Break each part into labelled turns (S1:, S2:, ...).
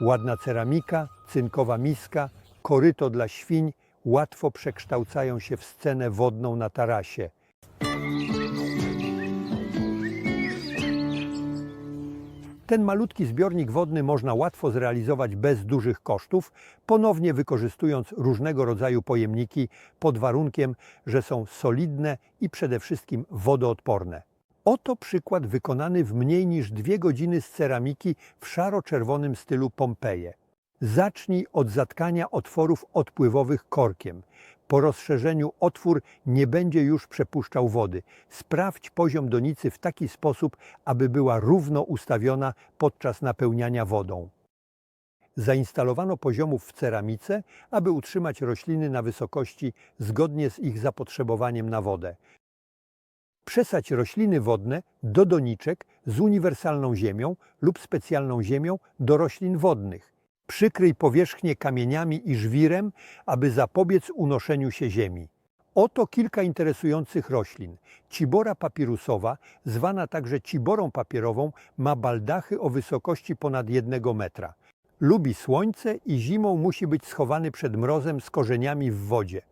S1: Ładna ceramika, cynkowa miska, koryto dla świń łatwo przekształcają się w scenę wodną na tarasie. Ten malutki zbiornik wodny można łatwo zrealizować bez dużych kosztów, ponownie wykorzystując różnego rodzaju pojemniki pod warunkiem, że są solidne i przede wszystkim wodoodporne. Oto przykład wykonany w mniej niż dwie godziny z ceramiki w szaro-czerwonym stylu Pompeje. Zacznij od zatkania otworów odpływowych korkiem. Po rozszerzeniu otwór nie będzie już przepuszczał wody. Sprawdź poziom donicy w taki sposób, aby była równo ustawiona podczas napełniania wodą. Zainstalowano poziomów w ceramice, aby utrzymać rośliny na wysokości zgodnie z ich zapotrzebowaniem na wodę. Przesadź rośliny wodne do doniczek z uniwersalną ziemią lub specjalną ziemią do roślin wodnych. Przykryj powierzchnię kamieniami i żwirem, aby zapobiec unoszeniu się ziemi. Oto kilka interesujących roślin. Cibora papirusowa, zwana także ciborą papierową, ma baldachy o wysokości ponad jednego metra. Lubi słońce i zimą musi być schowany przed mrozem z korzeniami w wodzie.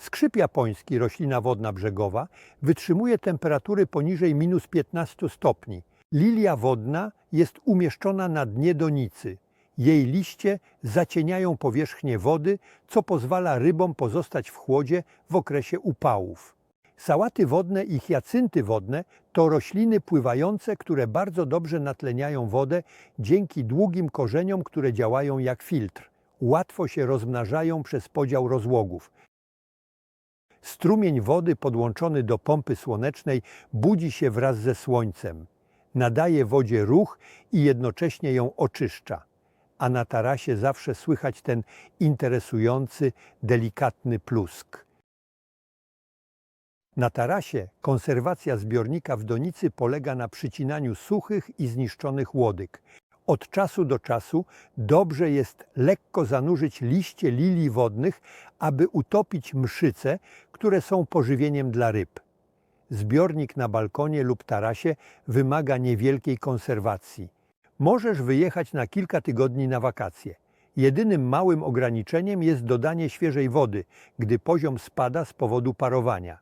S1: Skrzyp japoński, roślina wodna brzegowa, wytrzymuje temperatury poniżej minus 15 stopni. Lilia wodna jest umieszczona na dnie donicy. Jej liście zacieniają powierzchnię wody, co pozwala rybom pozostać w chłodzie w okresie upałów. Sałaty wodne i hiacynty wodne to rośliny pływające, które bardzo dobrze natleniają wodę dzięki długim korzeniom, które działają jak filtr. Łatwo się rozmnażają przez podział rozłogów. Strumień wody podłączony do pompy słonecznej budzi się wraz ze słońcem. Nadaje wodzie ruch i jednocześnie ją oczyszcza. A na tarasie zawsze słychać ten interesujący, delikatny plusk. Na tarasie konserwacja zbiornika w donicy polega na przycinaniu suchych i zniszczonych łodyg. Od czasu do czasu dobrze jest lekko zanurzyć liście lilii wodnych, aby utopić mszyce, które są pożywieniem dla ryb. Zbiornik na balkonie lub tarasie wymaga niewielkiej konserwacji. Możesz wyjechać na kilka tygodni na wakacje. Jedynym małym ograniczeniem jest dodanie świeżej wody, gdy poziom spada z powodu parowania.